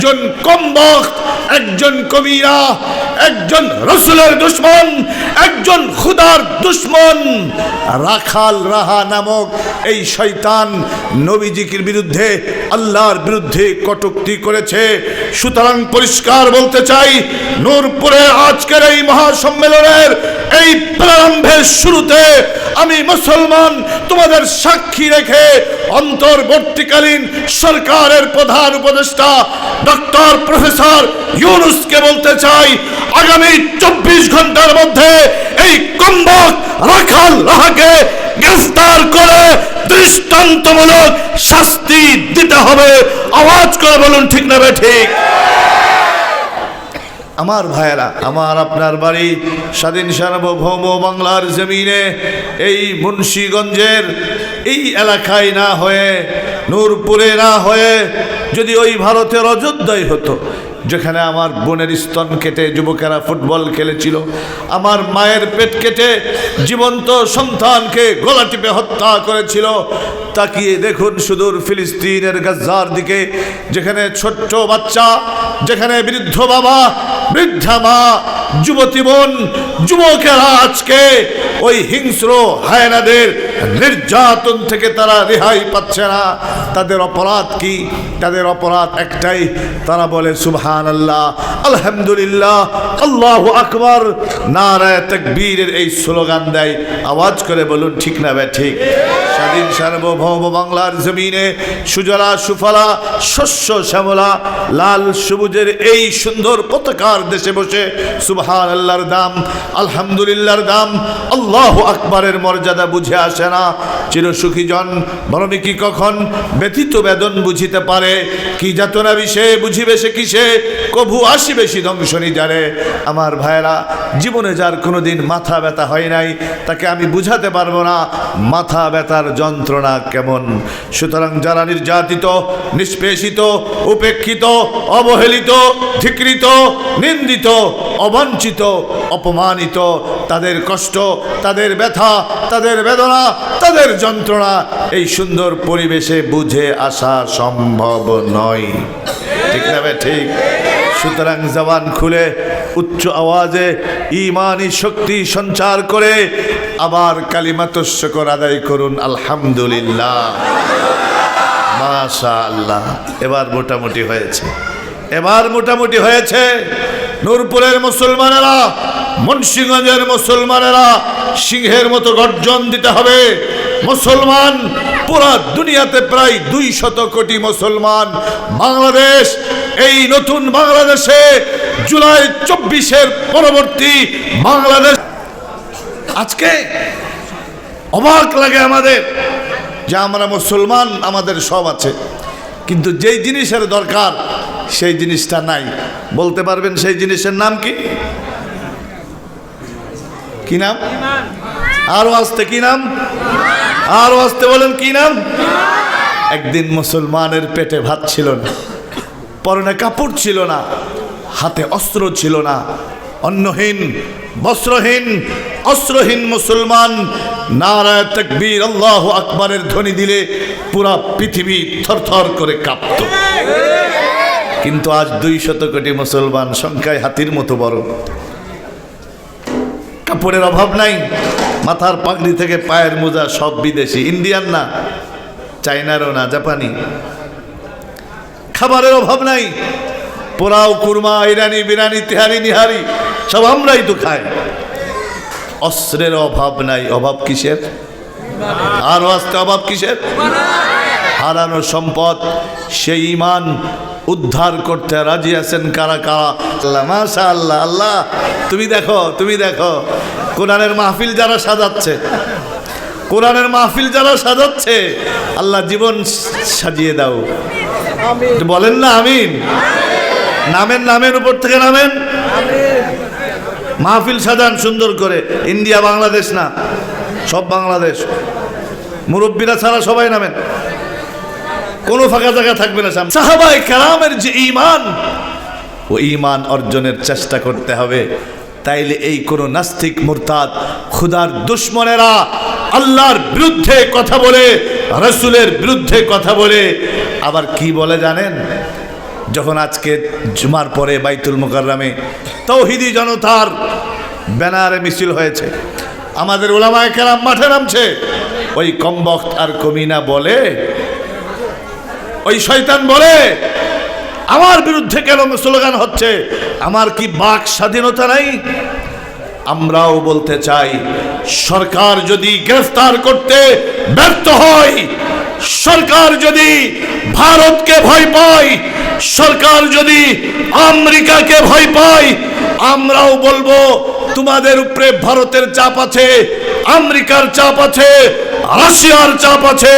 একজন কমবক্ত একজন কবিরা একজন রসুলের দুশ্মন, একজন খুদার দুশ্মন। রাখাল রাহা নামক এই শয়তান নবীজিকির বিরুদ্ধে, আল্লাহর বিরুদ্ধে কটুক্তি করেছে। সুতরাং পরিষ্কার বলতে চাই, নূরপুরে আজকের এই মহাসম্মেলনের এই প্রারম্ভের শুরুতে আমি মুসলমান তোমাদের সাক্ষী রেখে অন্তর্বর্তীকালীন সরকারের প্রধান উপদেষ্টা ডক্টর প্রফেসর ইউনুসকে বলতে চাই আগামী চব্বিশ ঘণ্টার মধ্যে এই কম্বক রাখাল রাহাকে গ্রেফতার করে দৃষ্টান্তমূলক শাস্তি দিতে হবে। আওয়াজ করে বলুন, ঠিক না ঠিক? আমার ভাইয়েরা, আমার আপনার বাড়ি স্বাধীন সার্বভৌম বাংলার জমিনে এই মুন্সীগঞ্জের এই এলাকায় না হয়ে, নূরপুরে না হয়ে যদি ওই ভারতের অযোধ্যায় হতো যেখানে আমার বোনের স্তন কেটে যুবকেরা ফুটবল খেলেছিল, আমার মায়ের পেট কেটে জীবন্ত সন্তানকে গলা টিপে হত্যা করেছিল। তাকিয়ে দেখুন সুদূর ফিলিস্তিনের গাজার দিকে, যেখানে ছোট্ট বাচ্চা, যেখানে বৃদ্ধ বাবা, বৃদ্ধা মা, যুবতী বোন, যুবকেরা আজকে ওই হিংস্র হায়নাদের নির্যাতন থেকে তারা রেহাই পাচ্ছে না। তাদের অপরাধ কি? তাদের অপরাধ একটাই। তারা বলে সুবহান আল্লাহ আলহামদুলিল্লাহ, আল্লাহ আকবর। নারায় তকবীরের এই স্লোগান দেয়। আওয়াজ করে বলুন, ঠিক না বে ঠিক? স্বাধীন সার্বভৌম বাংলার জমিনে সুজলা, সুফলা, শস্য, শ্যামলা, লাল, সবুজের এই সুন্দর পতাকার দেশে বসে সুবহান আল্লাহর দাম, আলহামদুলিল্লাহর দাম, আল্লাহ আকবরের মর্যাদা বুঝে আসে না। চিরসুখী জন বরমি কি কখন? ব্যথিত বেদন বুঝিতে পারে। কি যাতনা বিষে, বুঝিবে সে কিসে? কভু আসিবে সে ধ্বংসনি জানে আমার ভাইয়েরা, জীবনে যার কোনোদিন মাথা ব্যথা হয় নাই, তাকে আমি বুঝাতে পারব না, মাথা ব্যথার যন্ত্রণা কেমন। সুতরাং যারা নির্যাতিত, নিষ্পেষিত, উপেক্ষিত, অবহেলিত, ধিকৃত, নিন্দিত অবঞ্চিত অপমানিত তাদের কষ্ট, তাদের ব্যথা, তাদের বেদনা, তাদের যন্ত্রণা, এই সুন্দর পরিবেশে বুঝে আসা সম্ভব নয়। ঠিক না ঠিক? সুতরাং জবান খুলে, উচ্চ আওয়াজে ইমানি শক্তি সঞ্চার করে আবার কালিমাতস্যকর আদায় করুন, আলহামদুলিল্লাহ। মাশা আল্লাহ এবার মোটামুটি হয়েছে। এবার মোটামুটি হয়েছে। নূরপুরের মুসলমানেরা, মুন্সিগঞ্জের মুসলমানেরা, সিংহের মতো গর্জন দিতে হবে। মুসলমান, পুরা দুনিয়াতে প্রায় দুই শত কোটি মুসলমান। বাংলাদেশ, এই নতুন বাংলাদেশে জুলাই চব্বিশের পরবর্তী বাংলাদেশ। আজকে অবাক লাগে আমাদের যে আমরা মুসলমান, আমাদের সব আছে। কিন্তু যেই জিনিসের দরকার, সেই জিনিসটা নাই। বলতে পারবেন সেই জিনিসের নাম কি? কি নাম? আরও আসতে কি নাম? আরও আসতে বলেন কি নাম? একদিন মুসলমানের পেটে ভাত ছিল না, পরনে কাপড় ছিল না, হাতে অস্ত্র ছিল না, অন্নহীন বস্ত্রহীন, অস্ত্রহীন মুসলমান, নারায় তকবীর, আল্লাহ আকবরের ধ্বনি দিলে পুরা পৃথিবী থরথর করে কাঁপত। কিন্তু আজ দুই শত কোটি মুসলমান সংখ্যায় হাতির মতো বড়। কাপড়ের অভাব নাই, মাথার পাগড়ি থেকে পায়ের মোজা সব বিদেশি, ইন্ডিয়ান না, চাইনারও না, জাপানি। খাবারের অভাব নাই পোলাও কুরমা, ইরানি বিরানি, তেহারি, নিহারি সব আমরাই তো খাই। অস্ত্রের অভাব নাই। অভাব কিসের? আর আসতে অভাব কিসের? হারানো সম্পদ। সেই ইমান উদ্ধার করতে রাজি আছেন কারা কারা? আল্লাহ মাশা আল্লাহ। আল্লাহ তুমি দেখো তুমি দেখো। কোরআনের মাহফিল যারা সাজাচ্ছে কোরআনের মাহফিল যারা সাজাচ্ছে আল্লাহ জীবন সাজিয়ে দাও। বলেন না আমিন? নামেন নামের উপর থেকে নামেন? মাহফিল সাজান সুন্দর করে। ইন্ডিয়া, বাংলাদেশ না, সব বাংলাদেশ। মুরব্বীরা ছাড়া সবাই নামেন। কোনো ফাঁকা জায়গা থাকবে না সাহাবাই কালামের যে ইমান ও ইমান অর্জনের চেষ্টা করতে হবে। তাইলে এই কোন নাস্তিক মুরতাদ, খুদার দুশ্মনেরা আল্লাহর বিরুদ্ধে কথা বলে, রসুলের বিরুদ্ধে কথা বলে। আবার কি বলে জানেন? যখন আজকে জুমার পরে বাইতুল মোকাররামে তৌহিদি জনতার ব্যানারে মিছিল হয়েছে, আমাদের ওলামায় কেরাম মাঠে নামছে। ওই কমবক্ত আর কমিনা বলে, ওই শয়তান বলে, আমার বিরুদ্ধে কেন স্লোগান হচ্ছে? আমার কি বাক স্বাধীনতা নাই? আমরাও বলতে চাই, সরকার যদি গ্রেফতার করতে ব্যর্থ হয় সরকার যদি ভারতকে ভয় পায়, সরকার যদি আমেরিকাকে ভয় পায়, আমরাও বলব, তোমাদের উপরে ভারতের চাপ আছে, আমেরিকার চাপ আছে, রাশিয়ার চাপ আছে,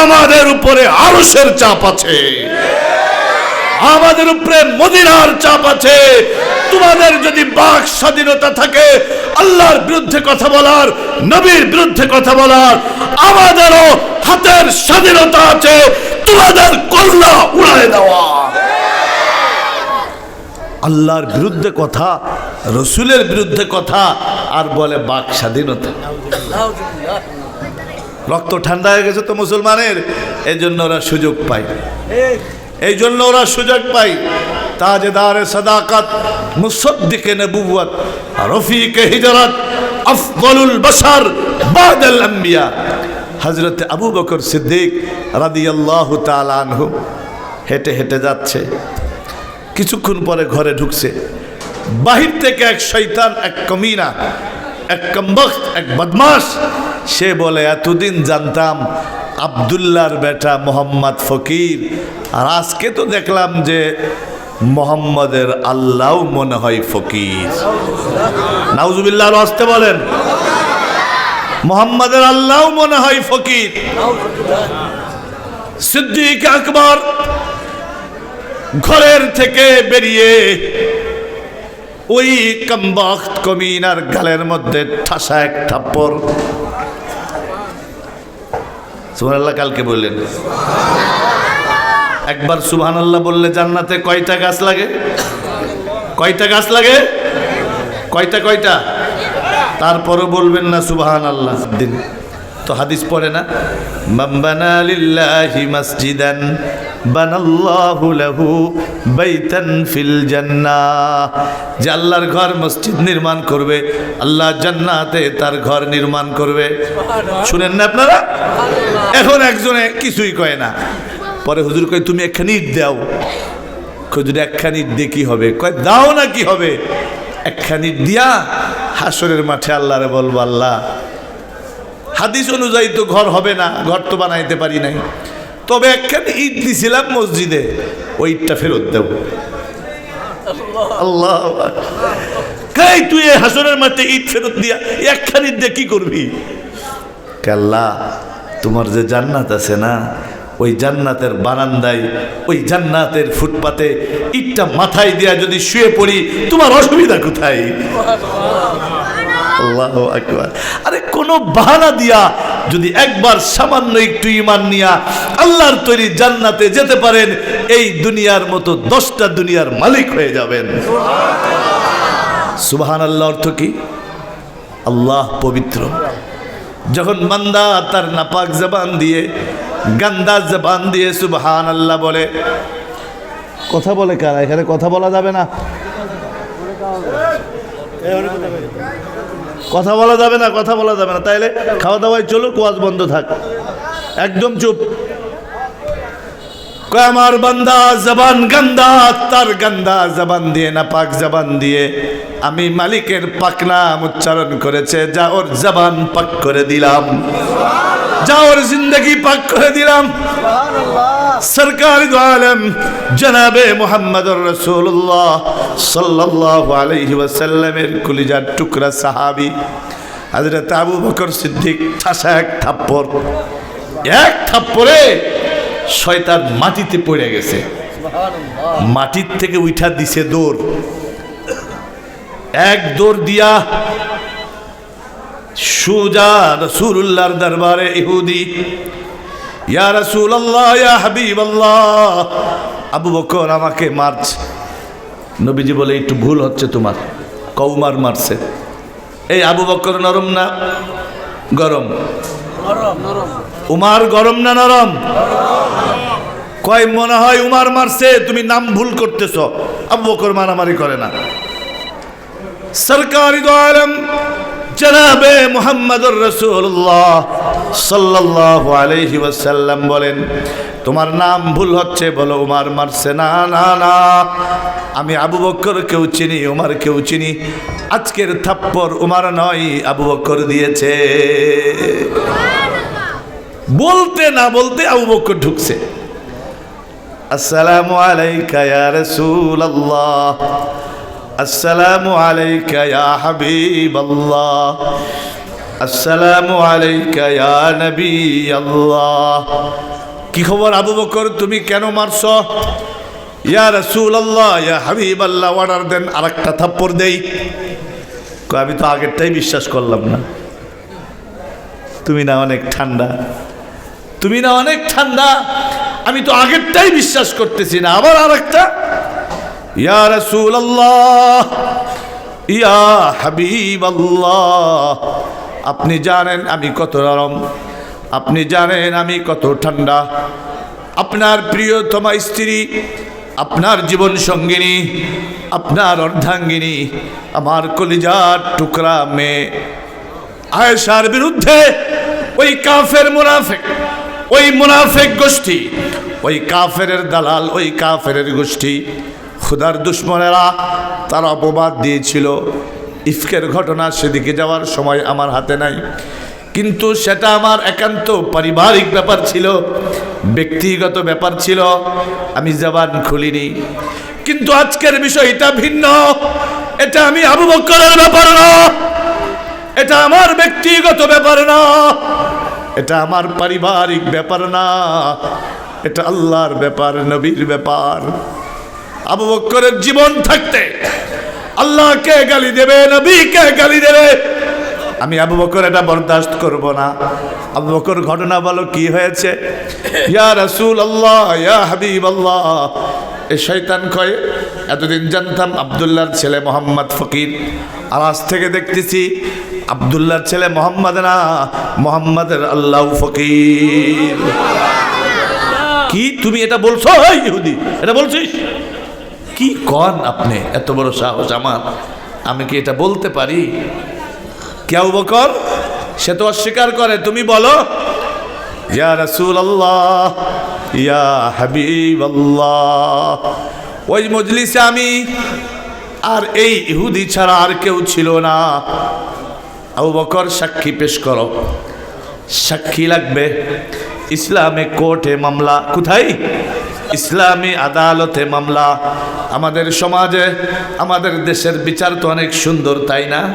আমাদের উপরে আরসের চাপ আছে। আমাদের উপরে মদিনার চাপ আছে। তোমাদের যদি বাক স্বাধীনতা থাকে, আল্লাহর বিরুদ্ধে কথা বলার, নবীর বিরুদ্ধে কথা বলার, আমাদেরও হাতের স্বাধীনতা আছে, তোমাদের কল্লা উড়ায় দেওয়া। আল্লাহর বিরুদ্ধে কথা, রসুলের বিরুদ্ধে কথা, আর বলে বাক স্বাধীনতা। রক্ত ঠান্ডা হয়ে গেছে তো মুসলমানের এই জন্য ওরা সুযোগ পায়। এই জন্য ওরা সুযোগ পায়। তাজদার সদাকত, মুসদ্দিকে নবুয়ত রফিক হিজরত, আফদলুল বশর, বাদল আম্বিয়া। হযরত আবু বকর সিদ্দিক রাদিয়াল্লাহু আনহু হেঁটে হেঁটে যাচ্ছে। কিছুক্ষণ পরে ঘরে ঢুকছে। বাহির থেকে এক শৈতান এক কমিনা, এক কম্বক্ত এক বদমাস সে বলে, এতদিন জানতাম আবদুল্লাহর বেটা মোহাম্মদ ফকির। আর আজকে তো দেখলাম যে মোহাম্মদের আল্লাহ মনে হয় ফকির। নাউজুবিল্লাহর আসতে বলেন। মোহাম্মদের আল্লাহ মনে হয় ফকির। সিদ্দিক আকবর ঘরের থেকে বেরিয়ে ওই কম্বক্ত কমিনার গালের মধ্যে ঠাসা এক থাপ্পড়। সুবহানাল্লাহ কালকে বললেন। একবার সুবহান আল্লাহ বললে জান্নাতে কয়টা গাছ লাগে? কয়টা গাছ লাগে? কয়টা কয়টা? তারপরও বলবেন না সুবহান আল্লাহ দিন। তো হাদিস পড়ে না? মাম্বানা লিল্লাহি মসজিদান বানাল্লাহু লাহু বাইতান ফিল জান্নাহ। যে আল্লাহর ঘর মসজিদ নির্মাণ করবে আল্লাহ জান্নাতে তার ঘর নির্মাণ করবে। শুনেন না আপনারা? এখন একজনে কিছুই কয় না। পরে হুজুর কয় তুমি একখানি ইট দাও। হুজুর একখানি ইট দিয়ে কি হবে? কয় দাও না কি হবে? একখানি দিয়া হাসরের মাঠে আল্লাহরে বলব, আল্লাহ, হাদিস অনুযায়ী তো ঘর হবে না, ঘর তো বানাইতে পারি নাই। তবে একখানি ঈদ দিছিলাম মসজিদে, ওই ফেরত দেব। আল্লাহ, কাই তুই এই হাসনের মাঠে ঈদ ফেরত দিয়া একখানি দিয়ে কি করবি? কাল্লা তোমার যে জান্নাত আছে না ওই জান্নাতের বারান্দায়, ওই জান্নাতের ফুটপাতে ইটটা মাথায় দিয়া যদি শুয়ে পড়ি, তোমার অসুবিধা কোথায়? আল্লাহ আরে কোন বাহানা দিয়া যদি একবার সামান্য একটু ইমান নিয়া আল্লাহর তৈরি জান্নাতে যেতে পারেন, এই দুনিয়ার মতো দশটা দুনিয়ার মালিক হয়ে যাবেন। সুবাহান আল্লাহ অর্থ কি? আল্লাহ পবিত্র। যখন বান্দা তার নাপাক জবান দিয়ে গান্দা জবান দিয়ে সুবহান আল্লাহ বলে। কথা বলে কারা? এখানে কথা বলা যাবে না। কথা বলা যাবে না, কথা বলা যাবে না। তাইলে খাওয়া দাওয়ায় চলো কোয়াজ বন্ধ থাক। একদম চুপ। আমার বান্দা জবান গান্দা, তার গান্দা জবান দিয়ে, না পাক জবান দিয়ে। আমি মালিকের পাক নাম উচ্চারণ করেছে, যা ওর জবান পাক করে দিলাম। যা ওর জিন্দগি পাক করে দিলাম। সরকার আলম জনাবে মোহাম্মদ রসুল্লাহ সাল্লাহ আলহি ওয়াসাল্লামের কুলিজার টুকরা সাহাবি হাজরত আবু বকর সিদ্দিক ঠাসা এক থাপ্পড়। এক থাপ্পড়ে শয়তান মাটিতে পড়ে গেছে। মাটির থেকে উঠা দিছে দৌড়। এক দৌড় দিয়া সুজা রসুল্লাহর দরবারে ইহুদি ইয়া ইয়া হাবিবাল্লাহ আবু বকর আমাকে মারছে। নবীজি বলে একটু ভুল হচ্ছে তোমার কৌমার মারছে। এই আবু বকর নরম না? গরম। উমার গরম না নরম? কয় মনে হয় উমার মারছে তুমি নাম ভুল করতেছ। আবু বকর মারামারি করে না। সরকারি দো আলম জনাবে মোহাম্মদুর রসুল্লাহ সাল্লাল্লাহু আলাইহি ওয়াসাল্লাম বলেন, তোমার নাম ভুল হচ্ছে বলো উমার মারছে। না না না। আমি আবু বক্কর কেউ চিনি উমার কেউ চিনি। আজকের থাপ্পর উমার নয়, আবু বক্কর দিয়েছে। বলতে না বলতে আবু বক্কর ঢুকছে। আসসালামু আলাইকা ইয়া রাসূলুল্লাহ। আসসালামু আলাইকা ইয়া হাবিবাল্লাহ। আসসালামু আলাইকা ইয়া নবী আল্লাহ কি খবর আবু বকর, তুমি কেন মারছ? ইয়া রাসূলুল্লাহ, ইয়া হাবিবাল্লাহ অর্ডার দেন, আরেকটা থাপ্পড় দেই। আমি তো আগেরটাই বিশ্বাস করলাম না। তুমি না অনেক ঠান্ডা। তুমি না অনেক ঠান্ডা। আমি তো আগেরটাই বিশ্বাস করতেছি না। আবার আর একটা ইয়া রসুল আল্লাহ ইয়া হাবিব আপনি জানেন আমি কত নরম, আপনি জানেন আমি কত ঠান্ডা, আপনার প্রিয়তমা স্ত্রী, আপনার জীবন সঙ্গিনী, আপনার অর্ধাঙ্গিনী, আমার কলিজার টুকরা মেয়ে। আয়েশার বিরুদ্ধে ওই কাফের মুনাফেক, ওই মুনাফেক গোষ্ঠী, ওই কাফের দালাল, ওই কাফের গোষ্ঠী খুদার দুশ্মনেরা তারা অপবাদ দিয়েছিল। ইফকের ঘটনা সেদিকে যাওয়ার সময় আমার হাতে নাই। কিন্তু সেটা আমার একান্ত পারিবারিক ব্যাপার ছিল, ব্যক্তিগত ব্যাপার ছিল, আমি জবান খুলিনি। কিন্তু আজকের বিষয়টা ভিন্ন। এটা আমি আবু বক্করের ব্যাপার না। এটা আমার ব্যক্তিগত ব্যাপার না। এটা আমার পারিবারিক ব্যাপার না। এটা আল্লাহর ব্যাপার, নবীর ব্যাপার। আবু বক্করের জীবন থাকতে আল্লাহকে গালি দেবে নবীকে গালি দেবে? আমি আবু বকর এটা বরদাস্ত করব না। আবু বকর ঘটনা বলো কি হয়েছে? ইয়া রাসূল আল্লাহ ইয়া হাবিব আল্লাহ এই শয়তান কয় এতদিন জানতাম আবদুল্লাহর ছেলে মোহাম্মদ ফকির। আর আজ থেকে দেখতেছি আবদুল্লাহর ছেলে মোহাম্মদ না মোহাম্মদের আল্লাহ ফকির। কি তুমি এটা বলছো ইহুদি? এটা বলছিস? কি কন আপনি? এত বড় সাহস আমার। আমি কি এটা বলতে পারি? কেউ বকর? সে তো অস্বীকার করে, তুমি বলো। ইয়া রাসূল আল্লাহ ইয়া হাবিব আল্লাহ ওই মজলিসে আমি আর এই ইহুদি ছাড়া আর কেউ ছিল না। আবু বকর, সাক্ষী পেশ করো। সাক্ষী লাগবে। ইসলামে কোর্টে মামলা কোথায়? ইসলামী আদালতে মামলা। আমাদের সমাজে, আমাদের দেশের বিচার তো অনেক সুন্দর, তাই না?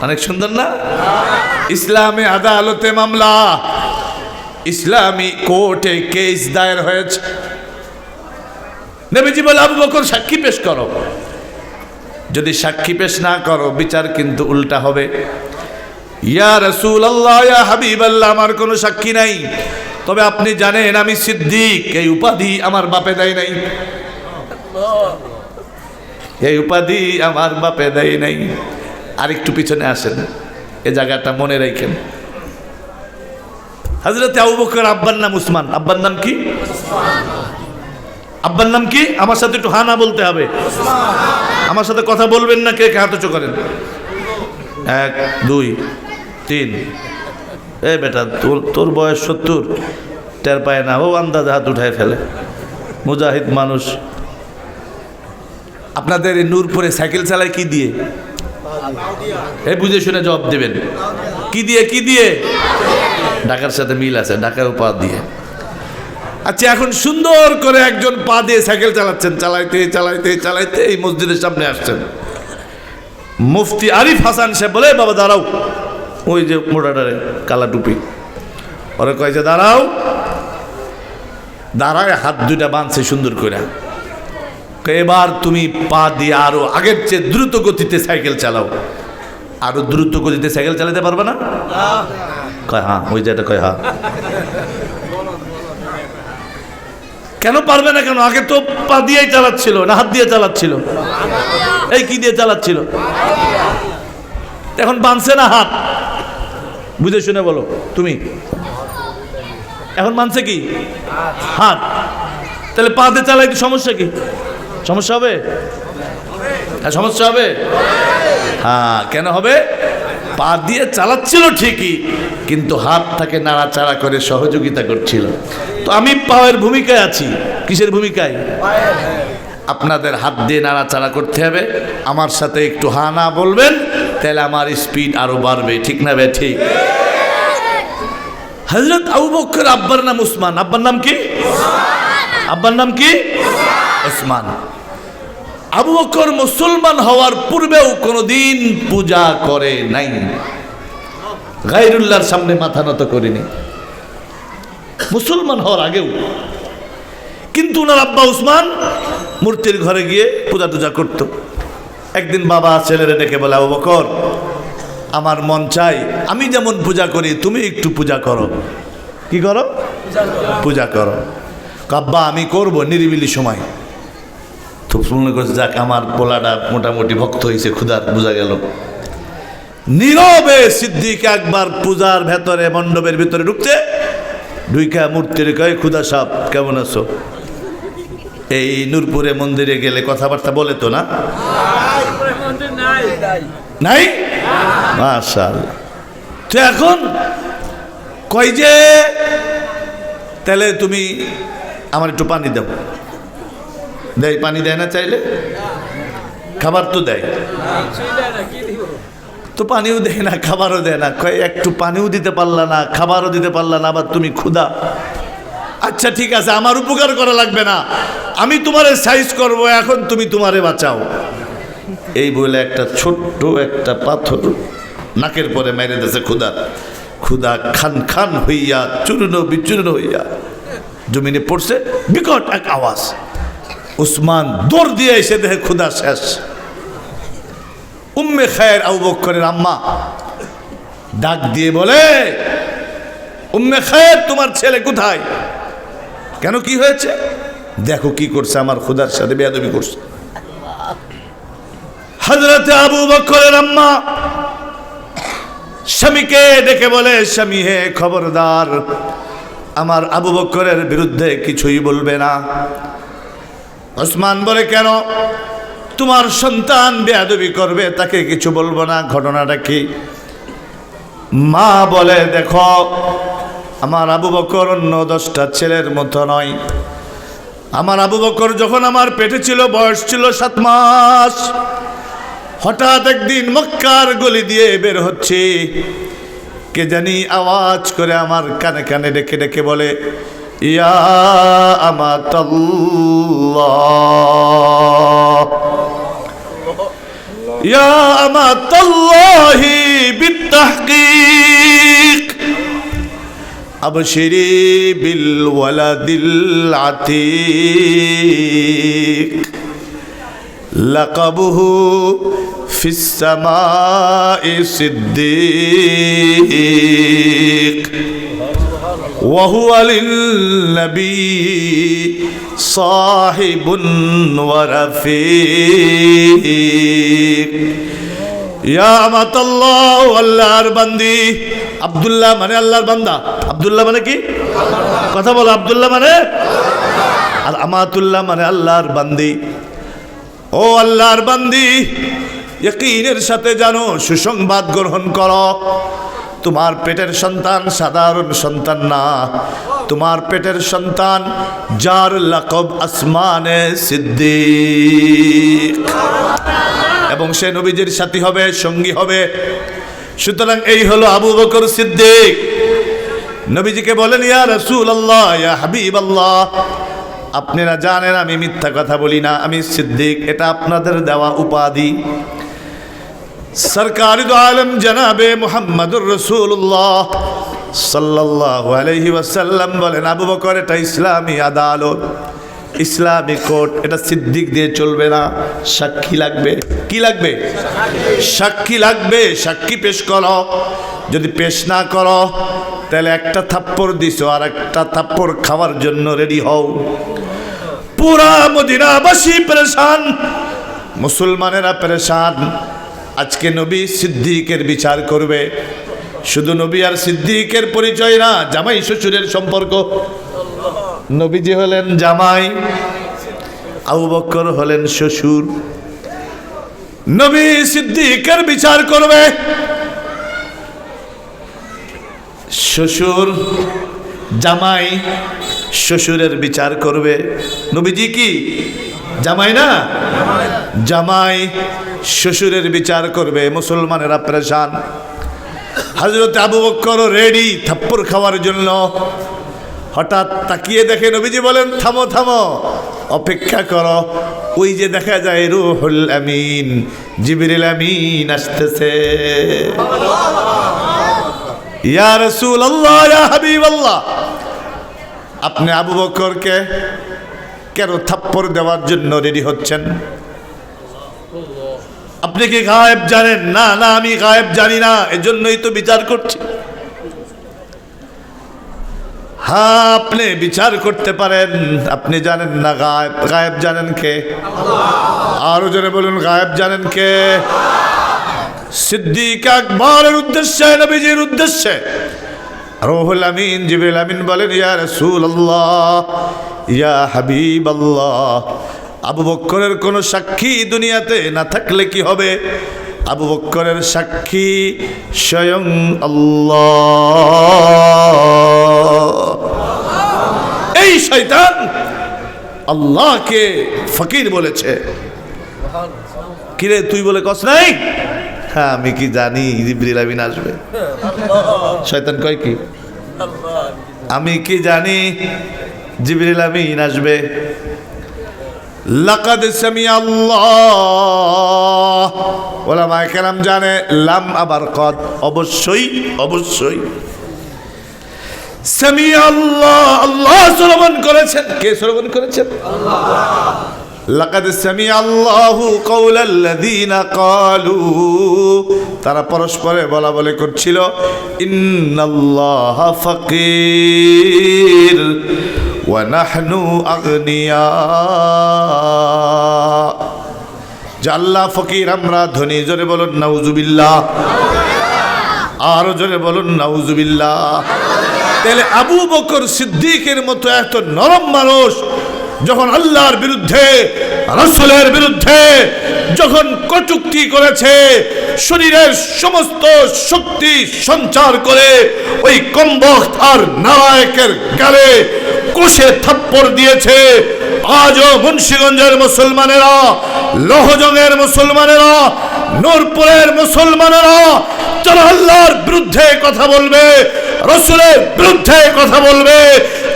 অনেক সুন্দর না? ইসলামী আদালতে মামলা। ইসলামী কোর্টে কেস দায়ের হয়েছে। নেবেজি বলে, আবু বকর, সাক্ষী পেশ করো। যদি সাক্ষী পেশ না করো, বিচার কিন্তু উল্টা হবে। ইয়া রসুল আল্লাহ হাবিব আল্লাহ আমার কোনো সাক্ষী নাই। তবে আপনি জানেন, আমি সিদ্দিক। এই উপাধি আমার বাপে দেয় নাই। এই উপাধি আমার বাপে দেয় নাই। আর একটু পিছনে আসেন। এ জায়গাটা মনে রাখেন। হজরত আবু বকর, আব্বার নাম উসমান। আব্বার নাম কি? আব্বার নাম কি? আমার সাথে একটু হানা বলতে হবে। আমার সাথে কথা বলবেন না, কে কে হাত উঁচু করেন? এক, দুই, তিন। এ বেটা, তোর তোর বয়স সত্তর, টের পায় না, ও আন্দাজে হাত উঠায় ফেলে। মুজাহিদ মানুষ। আপনাদের নূরপুরে সাইকেল চালায় কি দিয়ে? এ বুঝে শুনে জবাব দেবেন। কি দিয়ে কি দিয়ে? ঢাকার সাথে মিল আছে, ঢাকার পা দিয়ে। আচ্ছা এখন সুন্দর করে একজন পা দিয়ে সাইকেল চালাচ্ছেন। চালাইতে চালাইতে চালাইতে এই মসজিদের সামনে আসছেন। মুফতি আরিফ হাসান সে বলে বাবা, দাঁড়াও। ওই যে মোটাটারে কালা টুপি। ওরা কয় যে দাঁড়াও। দাঁড়ায় হাত দুইটা বাঁধছে সুন্দর করে এবার তুমি পা দিয়ে আরও আগের চেয়ে দ্রুত গতিতে সাইকেল চালাও। আরও দ্রুত গতিতে সাইকেল চালাতে পারবে না? কয় হ্যাঁ ওই যেটা কয় হ্যাঁ। কেন পারবে না কেন? আগে তো পা দিয়েই চালাচ্ছিল, না হাত দিয়ে চালাচ্ছিল। এই কি দিয়ে চালাচ্ছিল? এখন বাঁধছে না হাত। বুঝে শুনে বলো, তুমি। এখন মানছে কি? হাত। তাহলে পা দিয়ে চালাই সমস্যা কি? সমস্যা হবে? হ্যাঁ সমস্যা হবে। হ্যাঁ কেন হবে? পা দিয়ে চালাচ্ছিল ঠিকই, কিন্তু হাত তাকে নাড়াচাড়া করে সহযোগিতা করছিল। তো আমি পাওয়ের ভূমিকায় আছি। কিসের ভূমিকায়? আপনাদের হাত দিয়ে নাড়াচাড়া করতে হবে। আমার সাথে একটু হা না বলবেন। তাহলে আমার স্পিড আরও বাড়বে, ঠিক না বে, ঠিক? হজরত আবু বক্কর আব্বার নাম উসমান। আব্বার নাম কি? আব্বার নাম কি? উসমান। আবু বকর মুসলমান হওয়ার পূর্বেও কোনোদিন পূজা করে নাই। গাইরুল্লাহর সামনে মাথা নত করেনি। মুসলমান হওয়ার আগেও। কিন্তু ওনার আব্বা উসমান মূর্তির ঘরে গিয়ে পূজা টুজা করত। একদিন বাবা ছেলেরে ডেকে বলে, আবু বকর, আমার মন চাই, আমি যেমন পূজা করি, তুমি একটু পূজা করো। কি করো? পূজা করো। কাব্বা আমি করব নিরিবিলি সময়। তো মনে করছে, যাক, আমার পোলাটা মোটামুটি ভক্ত হয়েছে ক্ষুধার, বোঝা গেল। নীরবে সিদ্দিক একবার পূজার ভেতরে মণ্ডপের ভিতরে ঢুকতে ঢুইকা মূর্তির কয়ে ক্ষুধা সাপ, কেমন আছো? এই নূরপুরে মন্দিরে গেলে কথাবার্তা বলে তো না? নাই? মাশাল তো এখন কই যে, তাহলে তুমি আমার একটু পানি দাও। দেয় পানি দেয় না চাইলে? খাবার তো দেয়। তো পানিও দেয় না, খাবারও দেয় না। কয়, একটু পানিও দিতে পারলা না, খাবারও দিতে পারলা না, আবার তুমি ক্ষুধা। আচ্ছা ঠিক আছে, আমার উপকার করা লাগবে না। আমি তোমারে সাইজ করব, এখন তুমি তোমারে বাঁচাও। এই বলে একটা ছোট্ট একটা পাথর নাকের পরে মেরে দিয়েছে ক্ষুদা ক্ষুদা খান খান হইয়া, চূর্ণ বিচূর্ণ হইয়া জমিনে পড়ছে, বিকট এক আওয়াজ। উসমান দৌড় দিয়ে এসে দেখে ক্ষুদা শেষ। উম্মে খায়ের আবু বক্করের আম্মা ডাক দিয়ে বলে, উম্মে খায়ের, তোমার ছেলে কোথায়? কেন কি হয়েছে? দেখো কি করছে, আমার ক্ষুধার সাথে বেয়াদবি করছে। হজরতে আবু বক্করের আম্মা স্বামীকে ডেকে বলে, স্বামী হে খবরদার, আমার আবু বক্করের বিরুদ্ধে কিছুই বলবে না। ওসমান বলে, কেন? তোমার সন্তান বেয়াদবি করবে, তাকে কিছু বলব না। ঘটনাটা কি? মা বলে, দেখো আমার আবু বকর অন্য দশটা ছেলের মতো নয়। আমার আবু বকর যখন আমার পেটে ছিল, বয়স ছিল সাত মাস, হঠাৎ একদিন মক্কার গলি দিয়ে বের হচ্ছে। কে জানি আওয়াজ করে আমার কানে কানে ডেকে ডেকে বলে, ইয়া আমার ইয়া আমার তল্লাহি বিত্তাহকির أبشري بالولد العتيق لقبه في السماء صديق وهو للنبي صاحب ورفيق ইয়া মাতাল্লাহ আল্লাহর বান্দি আব্দুল্লাহ মানে আল্লাহর বান্দা। আবদুল্লাহ মানে কি? কথা বলো, আব্দুল্লাহ মানে? আর আমাতুল্লাহ মানে আল্লাহর বান্দি। ও আল্লাহর বান্দি, ইয়কিনের সাথে জানো, সুসংবাদ গ্রহণ করো। তোমার পেটের সন্তান সাধারণ সন্তান না। তোমার পেটের সন্তান যার লাকব আসমানে সিদ্দিক। এবং সে নবীজির সাথী হবে, সঙ্গী হবে। সুতরাং এই হলো আবু বকর সিদ্দিক। নবীজিকে বলেন, ইয়া রসুল আল্লাহ ইয়া হাবিব আল্লাহ আপনারা জানেন আমি মিথ্যা কথা বলি না, আমি সিদ্দিক, এটা আপনাদের দেওয়া উপাধি। সরকারি আলম জনাবে মোহাম্মদুর রসুল্লাহ সাল্লাল্লাহু আলাইহি ওয়াসাল্লাম বলেন, আবু বকর, এটা ইসলামী আদালত। ইসলামী কোর্ট, এটা সিদ্দিক দিয়ে চলবে না। সাক্ষী লাগবে। কি লাগবে? সাক্ষী লাগবে। সাক্ষী পেশ করো। যদি পেশ না করো, তাহলে একটা থাপ্পড় দিছো আর একটা থাপ্পড় খাওয়ার জন্য রেডি হও। পুরা মদিনাবাসী পরেশান, মুসলমানেরা পরেশান। আজকে নবী সিদ্দিকের বিচার করবে। শুধু নবী আর সিদ্দিকের পরিচয় না, জামাই শ্বশুরের সম্পর্ক। নবীজি হলেন জামাই, আবু বক্কর হলেন শ্বশুর। নবী সিদ্দিকের বিচার করবে। শ্বশুর, জামাই শ্বশুরের বিচার করবে। নবীজি কি? জামাই না? জামাই শ্বশুরের বিচার করবে। মুসলমানেরা প্রেশান। হজরত আবু বক্কর রেডি থাপ্পড় খাওয়ার জন্য হঠাৎ তাকিয়ে দেখে নবীজি বলেন, থামো থামো, অপেক্ষা করো। ওই যে দেখা যায় রুহুল আমিন, জিবরিল আমিন আসতেছে। ইয়া রসুল আল্লাহ ইয়া হাবিব আল্লাহ আপনি আবু বকরকে কেন থাপ্পড় দেওয়ার জন্য রেডি হচ্ছেন? আপনি কি গায়েব জানেন? না না, আমি গায়েব জানি না, এজন্যই তো বিচার করছি। আপনি বিচার করতে পারেন। আপনি জানেন না গায়েব গায়েব জানেন কে? আরও জনে বলুন, গায়েব জানেন কে? সিদ্দিক আকবরের উদ্দেশ্যে, নবীজির উদ্দেশ্যে। রোহুল আমিন, জিবরিল আমিন বলেন, ইয়া রাসূল আল্লাহ ইয়া হাবিব আল্লাহ আবু বক্করের কোনো সাক্ষী দুনিয়াতে না থাকলে কি হবে? আবু বক্করের সাক্ষী স্বয়ং আল্লাহ। এই শয়তান আল্লাহকে ফকির বলেছে। কিরে, তুই বলে কস নাই? হ্যাঁ আমি কি জানি, জিবরিল আমিন আসবে। শয়তান কয় কি? আমি কি জানি, জিবরিল আমিন আসবে। লাকাদ সামি আল্লাহ ওলামায়ে কেরাম জানে, লাম আবার কদ। অবশ্যই অবশ্যই। সামি আল্লাহ আল্লাহ শ্রবণ করেছেন। কে শ্রবণ করেছেন? লাকাদ সামি আল্লাহু কওলাল্লাযীনা ক্বালু তারা পরস্পরে বলা বলে করছিল, ইন্নাল্লাহা ফাকির। ওয়া নাহনু আগনিয়া আল্লাহ ফকির, আমরা ধনী, জোরে বলুন, নাউজুবিল্লাহ। আরও জোরে বলুন, নাউজুবিল্লাহ। তাহলে আবু বকর সিদ্দিকের মতো এত নরম মানুষ, যখন আল্লাহর বিরুদ্ধে, রসুলের বিরুদ্ধে যখন কটুক্তি করেছে, শরীরের সমস্ত শক্তি সঞ্চার করে ওই কম্বক আর নারায়কের গালে কোষে থাপ্পড় দিয়েছে। আজও মুন্সিগঞ্জের মুসলমানেরা, লোহজংয়ের মুসলমানেরা, নূরপুরের মুসলমানেরা, যারা আল্লাহর বিরুদ্ধে কথা বলবে, রসুলের বিরুদ্ধে কথা বলবে,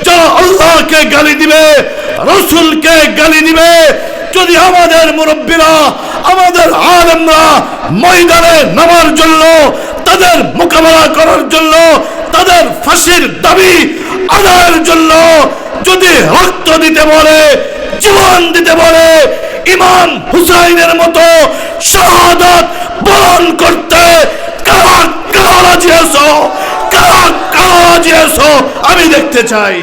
যারা আল্লাহকে গালি দিবে, রসুলকে গালি দিবে, যদি আমাদের মুরব্বীরা, আমাদের আলমরা ময়দানে নামার জন্য, তাদের মোকাবেলা করার জন্য, তাদের ফাঁসির দাবি আদায়ের জন্য যদি রক্ত দিতে বলে, জীবন দিতে বলে, ইমাম হুসাইনের মতো শাহাদাত বরণ করতে কারা কারা রাজি আছো? কারা কারা রাজি আমি দেখতে চাই।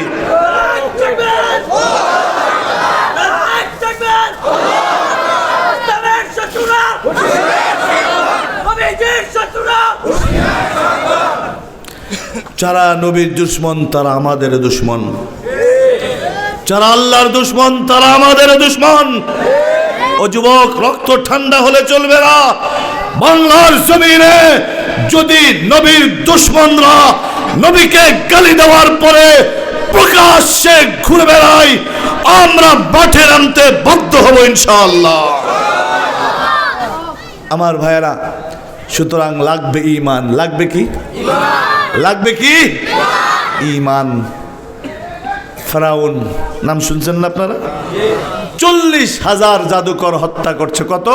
যারা নবীর দুশ্মন, তারা আমাদের দুশ্মন। যারা আল্লাহর দুশ্মন, তারা আমাদের দুশ্মন। ও যুবক, রক্ত ঠান্ডা হলে চলবে না। বাংলার জমিনে যদি নবীর দুশ্মনরা নবীকে গালি দেওয়ার পরে প্রকাশ্যে ঘুরে বেড়াই আমরা মাঠে নামতে বাধ্য হব ইনশাআল্লাহ। আমার ভাইয়েরা, সুতরাং লাগবে ইমান লাগবে কি? লাগবে কি? ইমান। ফেরাউন, নাম শুনছেন না আপনারা? চল্লিশ হাজার জাদুকর হত্যা করছে কত?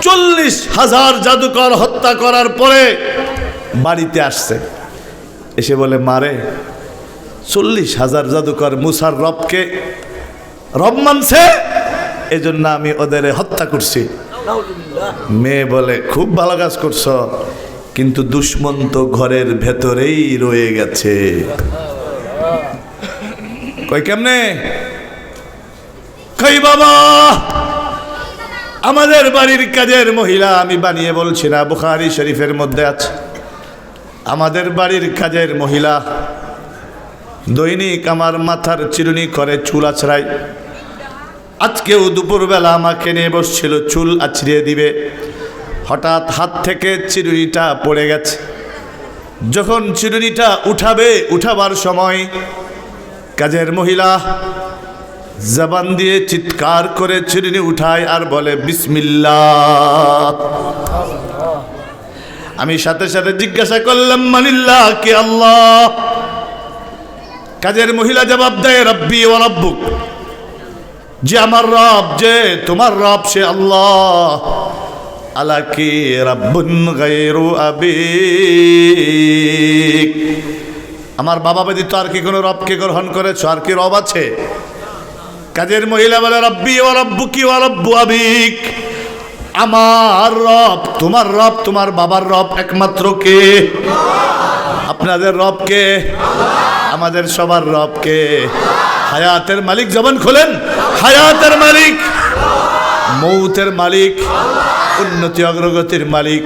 চল্লিশ হাজার জাদুকর হত্যা করার পরে বাড়িতে আসছে। এসে বলে মারে চল্লিশ হাজার জাদুকর মুসার রবকে রব মানছে? এজন্য আমি ওদের হত্যা করছি। মেয়ে বলে, খুব ভালো কাজ করছ। কিন্তু দুশ্মন তো ঘরের ভেতরেই রয়ে গেছে। কই কেমনে? কই বাবা? আমাদের বাড়ির কাজের মহিলা আমি বানিয়ে বলছি না, বুখারি শরীফের মধ্যে আছে। আমাদের বাড়ির কাজের মহিলা দৈনিক আমার মাথার চিরুনি করে চুল আছড়াই আজকেও দুপুরবেলা আমাকে নিয়ে বসছিল, চুল আছড়িয়ে দিবে। হঠাৎ হাত থেকে চিরুনিটা পড়ে গেছে। যখন চিরুনিটা উঠাবে, উঠাবার সময় কাজের মহিলা জবান দিয়ে চিৎকার করে চিরুনি উঠায় আর বলে বিসমিল্লা আমি সাথে সাথে জিজ্ঞাসা করলাম, মানিল্লাহ কে আল্লাহ? কাজের মহিলা জবাব দেয়, রব্বি ও রব্বুক। যে আমার রব, যে তোমার রব, সে আল্লাহ। আলা কি রব্বুন গায়রু আবিক। আমার বাবা ব্যতীত আর কি কোনো রবকে গ্রহণ করেছ? আর কি রব আছে? কাজের মহিলা বলে, রব্বি ও রব্বু কি ও রব্বু আবিক। আমার রব, তোমার রব, তোমার বাবার রব একমাত্র কে? আপনাদের রব কে? আমাদের সবার রব কে? হায়াতের মালিক, জবান খোলেন। হায়াতের মালিক, মৌতের মালিক। উন্নতি অগ্রগতির মালিক,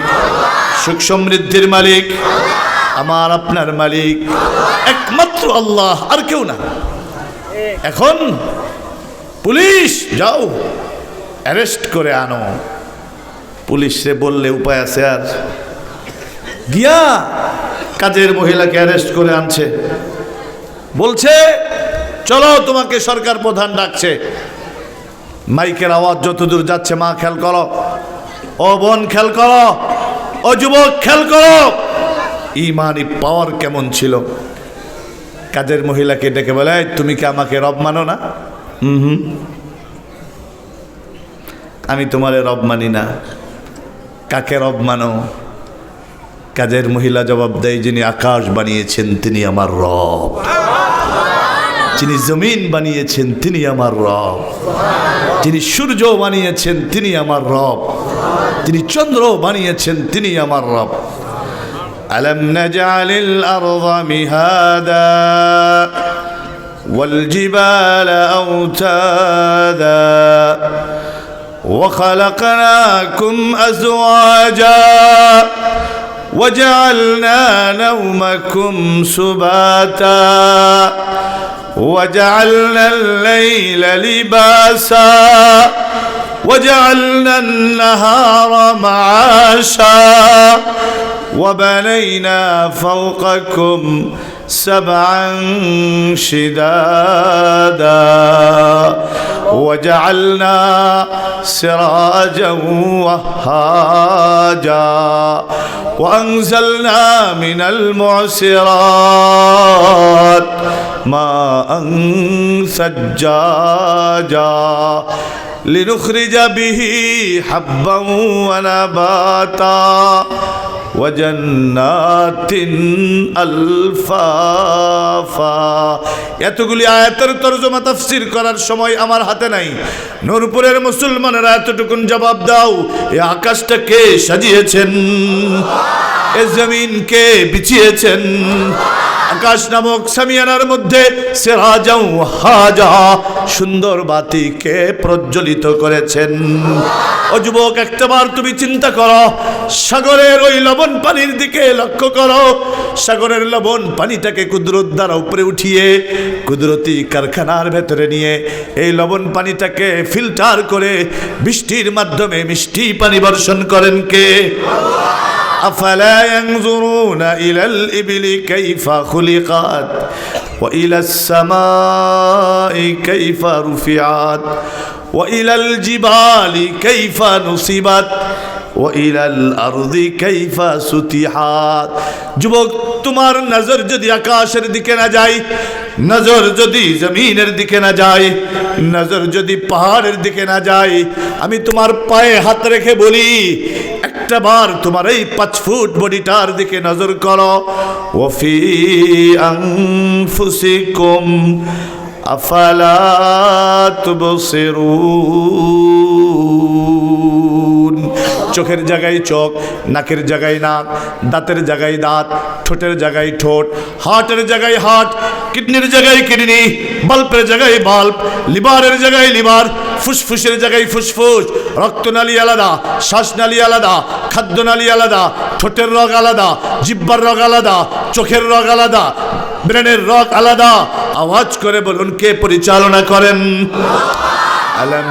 সুখ সমৃদ্ধির মালিক, আমার আপনার মালিক। একমাত্র আল্লাহ, আর কেউ না। এখন পুলিশ, যাও, অ্যারেস্ট করে আনো। পুলিশে বললে উপায় আছে আর? গিয়া কাজের মহিলাকে অ্যারেস্ট করে আনছে। বলছে, চলো, তোমাকে সরকার প্রধান ডাকছে। মাইকের আওয়াজ যতদূর যাচ্ছে, মা খেয়াল করো। ও বোন, খেয়াল করো। ও যুবক, খেয়াল করো। ইমানি পাওয়ার কেমন ছিল? কাজের মহিলাকে ডেকে বলে তুমি কি আমাকে রব মানো না? হুম হুম। আমি তোমারে রব মানি না। কাকে রব মানো? কাজের মহিলা জবাব দেয়, যিনি আকাশ বানিয়েছেন, তিনি আমার রব। যিনি জমিন বানিয়েছেন, তিনি আমার রব। যিনি সূর্য বানিয়েছেন, তিনি আমার রব। তিনি চন্দ্র বানিয়েছেন তিনি আমার রব ألم نجعل الأرض مهادا والجبال أوتادا وخلقناكم أزواجا وجعلنا نومكم سباتا وجعلنا الليل لباسا وجعلنا النهار معاشا وبنينا فوقكم سبعا شدادا وجعلنا سراجا وهاجا وأنزلنا من المعسرات ماء ثجاجا লিনুখরিজা বিহি হাব্বাউ ওয়া ওয়াজান্নাতিন আলফাফা। এতগুলি আয়াতের তর্জমা তাফসির করার সময় আমার হাতে নাই। নূরপুরের মুসলমানেরা এতটুকুন জবাব দাও, এ আকাশটা কে সাজিয়েছেন? এ জমিনকে বিছিয়েছেন? আকাশ নামক সামিয়ানার মধ্যে সেরাজাও হাজা, সুন্দর বাতিকে প্রজ্বলিত করেছেন? ও যুবক একটাবার তুমি চিন্তা করো, সাগরের ওই লব লবণ পানির দিকে লক্ষ্য করো সাগরের লবণ পানিটাকে কুদরত দ্বারা উপরে উঠিয়ে কুদরতি কারখানার ভেতরে নিয়ে এই লবণ পানিটাকে ফিল্টার করে বৃষ্টির মাধ্যমে মিষ্টি পানি বর্ষণ করেন কে أفلا ينظرون إلى الإبل كيف خلقت وإلى السماء كيف رفعت وإلى الجبال كيف نصبت ও ইলাল আরদি কাইফা সুতিহাত যুবক, তোমার নজর যদি আকাশের দিকে না যায়, নজর যদি জমিনের দিকে না যায়, নজর যদি পাহাড়ের দিকে না যায়, আমি তোমার পায়ে হাত রেখে বলি, একটা বার তোমার এই পাঁচ ফুট বডিটার দিকে নজর করো। ওফি আংফুসিকুম আফালা তুবসিরুন চোখের জায়গায় চোখ, নাকের জায়গায় নাক, দাঁতের জায়গায় দাঁত, ঠোঁটের জায়গায় ঠোঁট, হার্টের জায়গায় হার্ট, কিডনির জায়গায় কিডনি বাল্বের জায়গায় বাল্ব লিভারের জায়গায় লিভার, ফুসফুসের জায়গায় ফুসফুস রক্তনালী আলাদা শ্বাসনালী আলাদা খাদ্যনালী আলাদা, ঠোঁটের রগ আলাদা, জিব্বার রগ আলাদা, চোখের রগ আলাদা, ব্রেনের রগ আলাদা। আওয়াজ করে বলুন কে পরিচালনা করেন? আলম